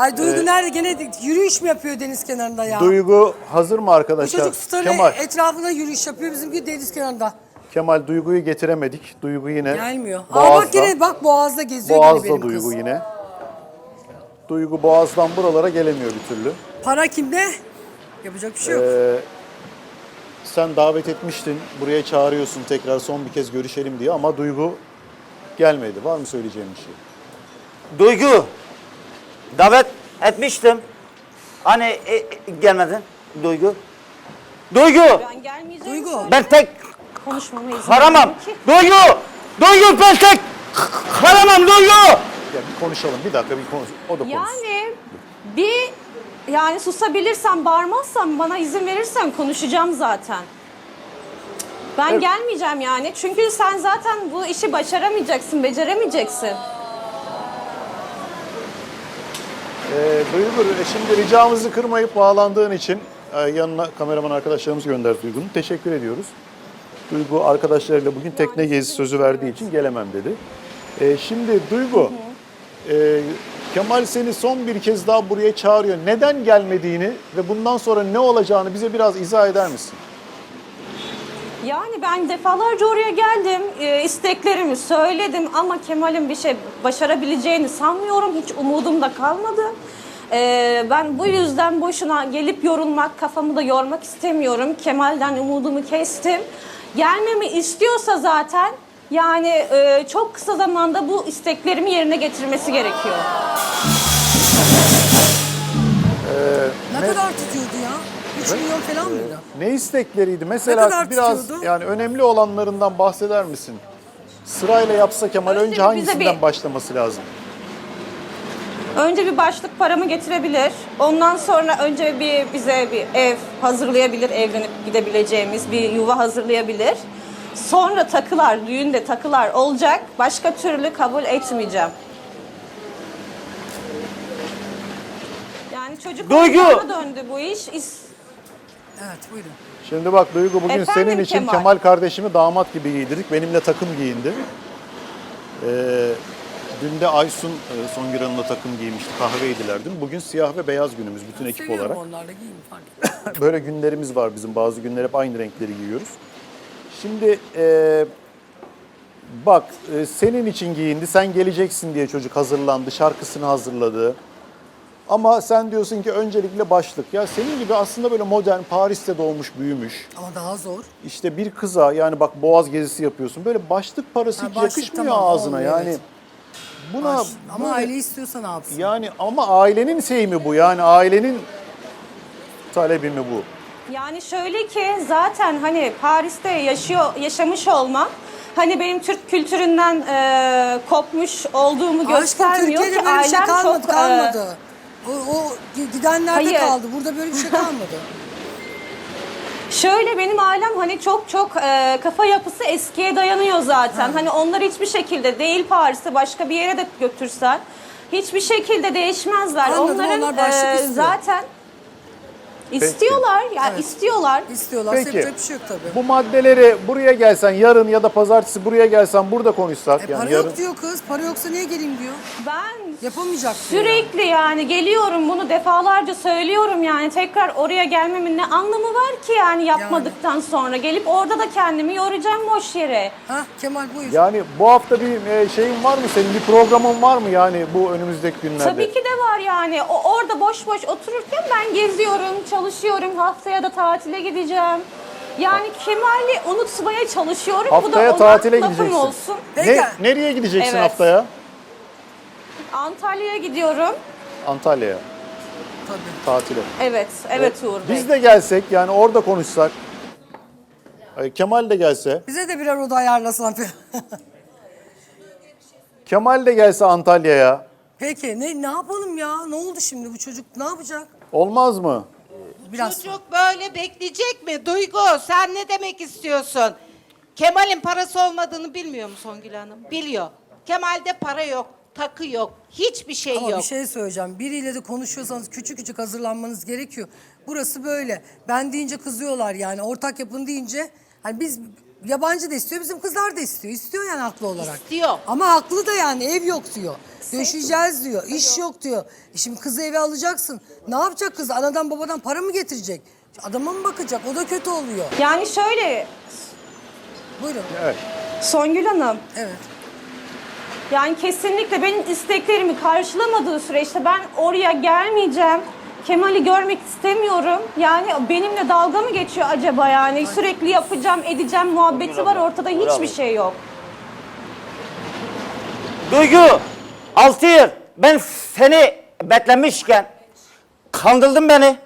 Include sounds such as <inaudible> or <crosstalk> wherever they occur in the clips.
Ay Duygu nerede? Gene yürüyüş mü yapıyor deniz kenarında ya? Duygu hazır mı Bu arkadaşlar? çocuk starın Kemal, etrafında yürüyüş yapıyor. Bizimki deniz kenarında. Kemal Duygu'yu getiremedik. Duygu yine Gelmiyor. Aa Boğaz'da. bak yine bak Boğaz'da geziyor Boğaz'da benim Duygu kız. yine. Duygu Boğaz'dan buralara gelemiyor bir türlü. Para kimde? Yapacak bir şey yok. Ee, sen davet etmiştin. Buraya çağırıyorsun tekrar son bir kez görüşelim diye ama Duygu gelmedi. Var mı söyleyeceğin bir şey? Duygu. Davet etmiştim. Hani e, e, gelmedin Duygu. Duygu. Ben gelmeyeceğim. Duygu. Ben tek Konuşmama izin karamam. vermiyor ki. Duygu. Duygu ben tek karamam Duygu. Ya bir konuşalım. Bir dakika bir konuş. O da konuşsun. Yani bir yani susabilirsem, bağırmazsam, bana izin verirsen konuşacağım zaten. Ben Evet. gelmeyeceğim yani. Çünkü sen zaten bu işi başaramayacaksın, beceremeyeceksin. Ee, Duygu e, şimdi ricamızı kırmayıp bağlandığın için e, yanına kameraman arkadaşlarımız gönderdi Duygu'nu. Teşekkür ediyoruz. Duygu arkadaşlarıyla bugün tekne gezisi sözü verdiği için gelemem dedi. Ee, şimdi Duygu, e, Kemal seni son bir kez daha buraya çağırıyor. Neden gelmediğini ve bundan sonra ne olacağını bize biraz izah eder misin? Yani ben defalarca oraya geldim, e, isteklerimi söyledim ama Kemal'in bir şey başarabileceğini sanmıyorum. Hiç umudum da kalmadı. E, ben bu yüzden boşuna gelip yorulmak, kafamı da yormak istemiyorum. Kemal'den umudumu kestim. Gelmemi istiyorsa zaten yani e, çok kısa zamanda bu isteklerimi yerine getirmesi gerekiyor. ne, kadar tutuyordu ya? 3 milyon falan mıydı? Ne istekleriydi? Mesela kadar biraz tutuyordu? yani önemli olanlarından bahseder misin? Sırayla yapsa Kemal Önce önce bize hangisinden bir- başlaması lazım? Önce bir başlık paramı getirebilir. Ondan sonra önce bir bize bir ev hazırlayabilir, evlenip gidebileceğimiz bir yuva hazırlayabilir. Sonra takılar, düğünde takılar olacak. Başka türlü kabul etmeyeceğim. Yani çocuk Duygu! döndü bu iş. İs- Evet buyurun. Şimdi bak Duygu bugün Efendim senin için Kemal. Kemal. kardeşimi damat gibi giydirdik. Benimle takım giyindi. Ee, dün de Aysun e, Songül Hanım'la takım giymişti. Kahveydiler dün. Bugün siyah ve beyaz günümüz bütün ekip Seviyorum olarak. onlarla giyeyim fark etmez. <laughs> Böyle günlerimiz var bizim. Bazı günler hep aynı renkleri giyiyoruz. Şimdi e, bak e, senin için giyindi. Sen geleceksin diye çocuk hazırlandı. Şarkısını hazırladı. Ama sen diyorsun ki öncelikle başlık. Ya senin gibi aslında böyle modern Paris'te doğmuş büyümüş. Ama daha zor. İşte bir kıza yani bak boğaz gezisi yapıyorsun. Böyle başlık parası Ha, hiç başlık yakışmıyor tamam, ağzına olmuyor, yani. evet. Buna Baş- Ama böyle- aile istiyorsa ne yapsın? yani ama ailenin şeyi mi bu? Yani ailenin talebi mi bu? Yani şöyle ki zaten hani Paris'te yaşıyor yaşamış olmam hani benim Türk kültüründen e, kopmuş olduğumu Aşkım göstermiyor Türkiye'de ki böyle bir şey ailem kalmadı. çok e, kalmadı. O, o gidenlerde Hayır. kaldı. Burada böyle bir şey <laughs> kalmadı. Şöyle benim ailem hani çok çok e, kafa yapısı eskiye dayanıyor zaten. Hani onlar hiçbir şekilde değil Paris'te başka bir yere de götürsen hiçbir şekilde değişmezler. Anladım, Onların onlar başlık e, istiyor. zaten istiyorlar ya Evet. istiyorlar. İstiyorlarsa Peki. yapacak bir şey yok tabii. Bu maddeleri buraya gelsen yarın ya da pazartesi buraya gelsen burada konuşsak E, yani para yarın yok diyor kız. Para yoksa niye geleyim diyor. Ben Yapamayacak diyor. Sürekli yani geliyorum bunu defalarca söylüyorum yani tekrar oraya gelmemin ne anlamı var ki yani yapmadıktan sonra gelip orada da kendimi yoracağım boş yere. Ha Kemal buyur. yani bu hafta bir e, şeyin var mı senin bir programın var mı yani bu önümüzdeki günlerde? Tabii ki de var yani o orada boş boş otururken ben geziyorum, çalışıyorum, haftaya da tatile gideceğim. Yani Kemal'i unutmaya çalışıyorum. Bu Haftaya da ona tatile lafım gideceksin. olsun. Peki. Ne, nereye gideceksin Evet. haftaya? Antalya'ya gidiyorum. Antalya'ya Tabii. tatile. Evet, evet Uğur Bey. Biz de gelsek yani orada konuşsak. Ay, Kemal de gelse. Bize de birer oda ayarlasan. Kemal de gelse Antalya'ya. Peki ne ne yapalım ya? Ne oldu şimdi bu çocuk ne yapacak? Olmaz mı? Biraz Çocuk böyle bekleyecek mi? Duygu sen ne demek istiyorsun? Kemal'in parası olmadığını bilmiyor mu Songül Hanım? Biliyor. Kemal'de para yok, takı yok, hiçbir şey Ama yok. bir şey söyleyeceğim. Biriyle de konuşuyorsanız küçük küçük hazırlanmanız gerekiyor. Burası böyle. Ben deyince kızıyorlar yani. Ortak yapın deyince hani biz yabancı da istiyor, bizim kızlar da istiyor. İstiyor yani haklı olarak. İstiyor. Ama haklı da yani ev yok diyor. Döşeceğiz diyor, iş yok diyor. E şimdi kızı eve alacaksın. Ne yapacak kız? Anadan babadan para mı getirecek? Adama mı bakacak? O da kötü oluyor. Yani şöyle Buyurun. Evet. Songül Hanım Evet. Yani kesinlikle benim isteklerimi karşılamadığı süreçte ben oraya gelmeyeceğim. Kemal'i görmek istemiyorum. Yani benimle dalga mı geçiyor acaba yani? Sürekli yapacağım, edeceğim muhabbeti var ortada hiçbir şey yok. Duygu, altı yıl ben seni beklemişken kandırdın beni.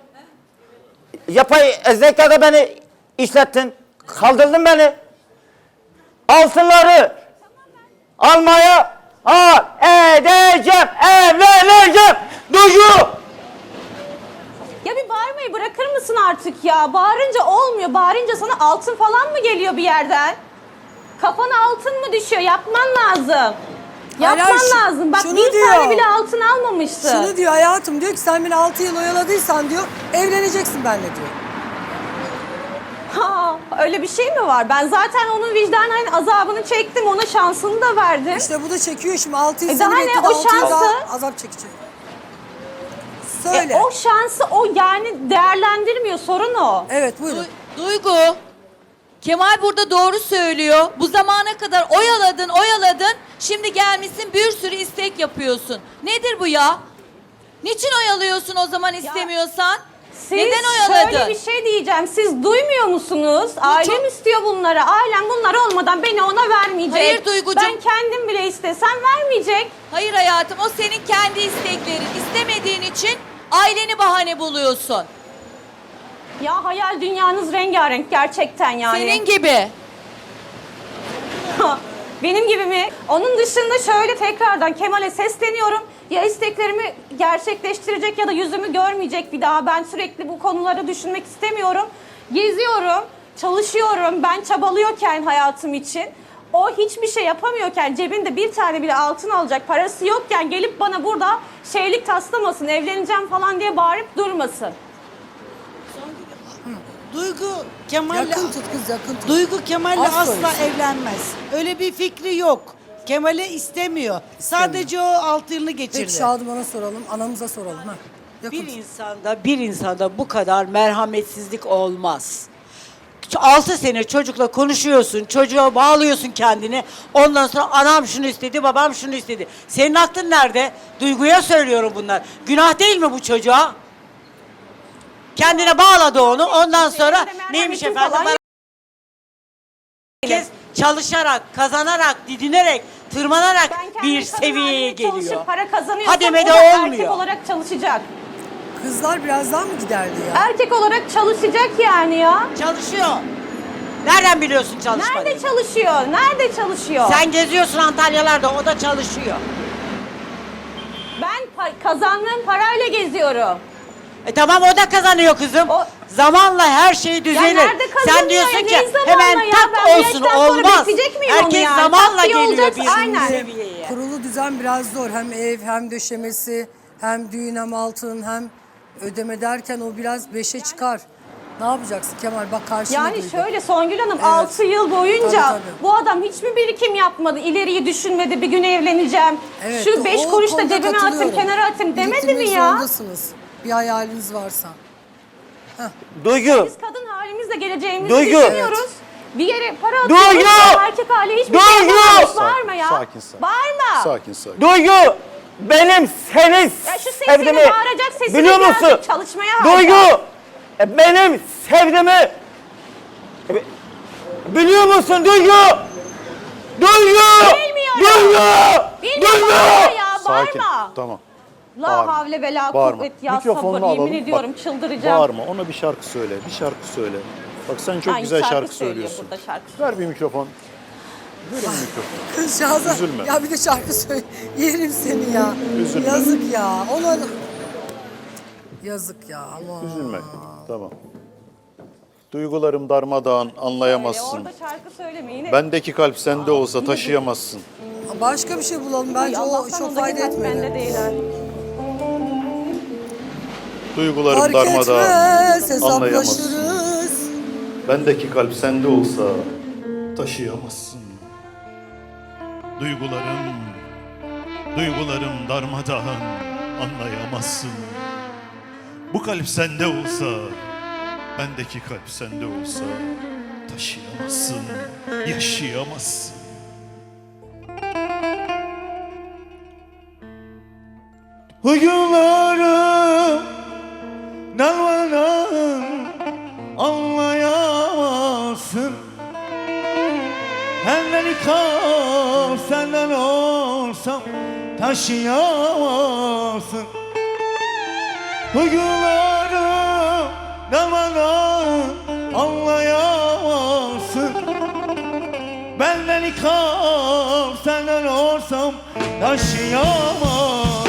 Yapay zekada beni işlettin. Kaldırdın beni. Altınları almaya al edeceğim, evleneceğim. Duygu! Ya bir bağırmayı bırakır mısın artık ya? Bağırınca olmuyor. Bağırınca sana altın falan mı geliyor bir yerden? Kafana altın mı düşüyor? Yapman lazım. Hayır, Yapman şu- lazım. Bak şunu bir diyor. tane bile altın almamışsın. Şunu diyor hayatım diyor ki sen beni 6 yıl oyaladıysan diyor evleneceksin benimle diyor. Öyle bir şey mi var? Ben zaten onun vicdanen azabını çektim. Ona şansını da verdim. İşte bu da çekiyor şimdi 6 yıl E seni daha ne? bekledi O 6 yıl daha şansı- azap çekecek. E, Söyle. o şansı o yani değerlendirmiyor. Sorun o. Evet buyurun. Du- Duygu, Kemal burada doğru söylüyor. Bu zamana kadar oyaladın, oyaladın. Şimdi gelmişsin bir sürü istek yapıyorsun. Nedir bu ya? Niçin oyalıyorsun o zaman istemiyorsan? Siz Neden oyaladın? şöyle bir şey diyeceğim. Siz duymuyor musunuz? Ailem çok- istiyor bunları. Ailem bunları olmadan beni ona vermeyecek. Hayır Duygucuğum. Ben kendim bile istesem vermeyecek. Hayır hayatım o senin kendi isteklerin. İstemediğin için aileni bahane buluyorsun. Ya hayal dünyanız rengarenk gerçekten yani. Senin gibi. <laughs> Benim gibi mi? Onun dışında şöyle tekrardan Kemal'e sesleniyorum. Ya isteklerimi gerçekleştirecek ya da yüzümü görmeyecek bir daha. Ben sürekli bu konuları düşünmek istemiyorum. Geziyorum, çalışıyorum. Ben çabalıyorken hayatım için. O hiçbir şey yapamıyorken cebinde bir tane bile altın alacak parası yokken gelip bana burada şeylik taslamasın, evleneceğim falan diye bağırıp durmasın. Duygu Kemal'le Yakın tut kız yakın tut. Duygu Kemal'le asla söylesin. evlenmez. Öyle bir fikri yok. Kemal'i istemiyor. Sadece o altı yılını geçirdi. Peki Şadıman'a soralım, anamıza soralım. Ha. Bir insanda bir insanda bu kadar merhametsizlik olmaz. 6 sene çocukla konuşuyorsun, çocuğa bağlıyorsun kendini. Ondan sonra anam şunu istedi, babam şunu istedi. Senin aklın nerede? Duyguya söylüyorum bunlar. Günah değil mi bu çocuğa? Kendine bağladı onu. Ondan sonra neymiş efendim? Herkes çalışarak, kazanarak, didinerek, tırmanarak Ben bir kadın seviyeye haline çalışıp geliyor. Para kazanıyorsam Hademede o da erkek olmuyor. olarak çalışacak. Kızlar biraz daha mı giderdi ya? Erkek olarak çalışacak yani ya. Çalışıyor. Nereden biliyorsun çalışmayı? Nerede çalışıyor? Nerede çalışıyor? Sen geziyorsun Antalyalarda, o da çalışıyor. Ben pa- kazandığım parayla geziyorum. E tamam o da kazanıyor kızım. O- Zamanla her şey düzelir. Sen diyorsun ki hemen tak olsun olmaz. Herkes zamanla geliyor olacaksa bir aynen. seviyeye. Kurulu düzen biraz zor. Hem ev hem döşemesi hem düğün hem altın hem ödeme derken o biraz beşe çıkar. Ne yapacaksın Kemal? Bak karşına Yani duydu. şöyle Songül Hanım Evet. 6 yıl boyunca Tabii, tabii. bu adam hiçbir birikim yapmadı. İleriyi düşünmedi. Bir gün evleneceğim. Evet, Şu 5 o kuruş da konuda cebime atayım, katılıyorum. kenara atayım demedi mi ya? zorundasınız. Bir hayaliniz varsa. Duygu, Biz kadın halimizle geleceğimizi Duygu. düşünüyoruz. Bir yere para Duygu. atıyoruz. Erkek hali hiçbir şey Duygu. yapamamış. Bağırma ya. Sakin, sakin. Bağırma. Sakin sakin. Duygu, benim seni Ya şu sesini sevdiğimi bağıracak sesini biliyor birazcık musun? çalışmaya harca. Duygu, e, benim sevdiğimi e, biliyor musun Duygu? Duygu! Bilmiyorum. Duygu! Bilmiyorum Duygu! bağırma ya Sakin. bağırma. Tamam. La Bağırma. havle ve la Bağırma. kuvvet ya Mikrofonunu sabır alalım. yemin ediyorum Bak, çıldıracağım. Bağırma. Ona bir şarkı söyle. Bir şarkı söyle. Bak sen çok Ay, güzel şarkı şarkı söylüyor söylüyorsun. burada şarkı Ver bir mikrofon. Ver bir mikrofon. Kız Şahzat. Üzülme. Ya bir de şarkı söyle. Yerim seni ya. Üzülme. Yazık ya. Ona Yazık ya ama. Üzülme. Tamam. Duygularım darmadağın, anlayamazsın. Orada şarkı söylemeyin. Bendeki kalp sende olsa taşıyamazsın. Başka bir şey bulalım. Bence o çok fayda Bende etmedi. değil ha. Duygularım Fark etmez anlayamazsın. hesaplaşırız. Bendeki kalp sende olsa taşıyamazsın. Duygularım, duygularım darmadağın anlayamazsın. Bu kalp sende olsa, bendeki kalp sende olsa taşıyamazsın, yaşayamazsın. Huyularım darmadan anlayamazsın Benden kal senden olsam taşıyamazsın Huyularım darmadan anlayamazsın Benden kal senden olsam taşıyamazsın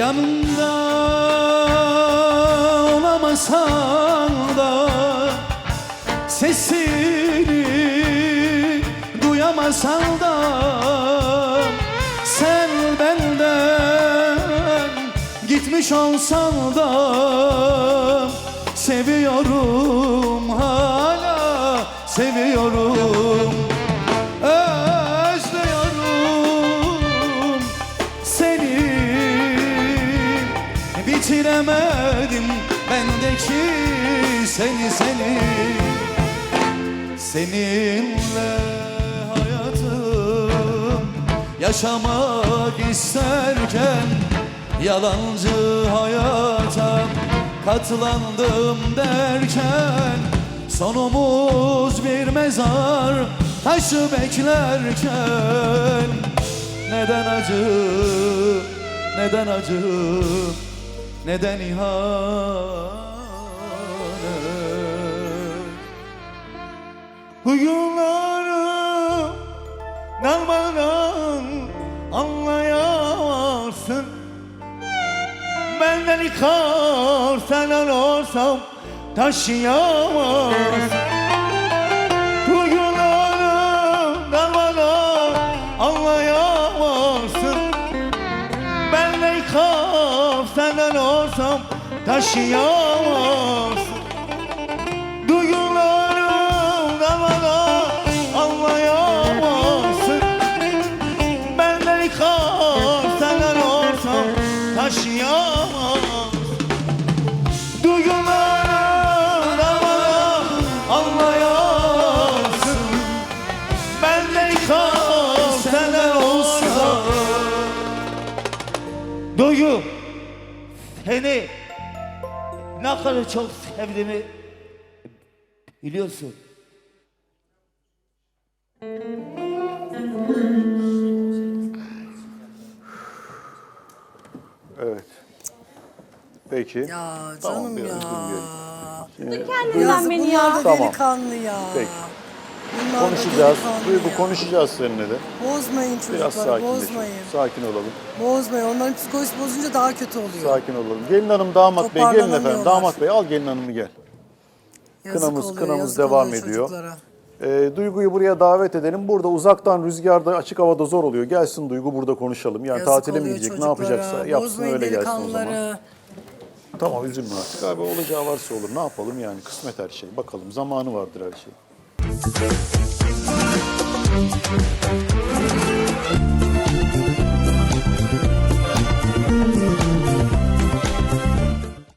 Yanımda olamasan da Sesini duyamasan da Sen benden gitmiş olsan da Seviyorum hala seviyorum Bitiremedim bendeki seni seni Seninle hayatım yaşamak isterken Yalancı hayata katlandım derken Sonumuz bir mezar taşı beklerken Neden acı, neden acı, neden ihanet Huyularım darmadan anlayamazsın Benden kal senden olsam taşıyamazsın olsam kadar çok sevdiğimi biliyorsun. Evet. Peki. Ya Tamam, canım biraz ya. dinleyelim. Kendinden beni ya. Tamam. delikanlı ya. Peki. Bunlar Konuşacağız. Duygu konuşacağız seninle de. Bozmayın Biraz çocukları, sakinleşelim. bozmayın. Sakin olalım. Bozmayın. Onların psikolojisi bozunca daha kötü oluyor. Sakin olalım. Gelin hanım, damat bey gelin efendim. Damat bey al gelin hanımı gel. Yazık Kınamız- oluyor, kınamız yazık devam oluyor ediyor. çocuklara. Ee, Duygu'yu buraya davet edelim. Burada uzaktan rüzgarda açık havada zor oluyor. Gelsin Duygu burada konuşalım. Yani Yazık tatile mi oluyor gidecek ne çocuklara. yapacaksa yapsın Bozmayın öyle gelsin o zaman. delikanlıları. Tamam üzülme artık abi olacağı varsa olur. Ne yapalım yani kısmet her şey. Bakalım zamanı vardır her şey. Thank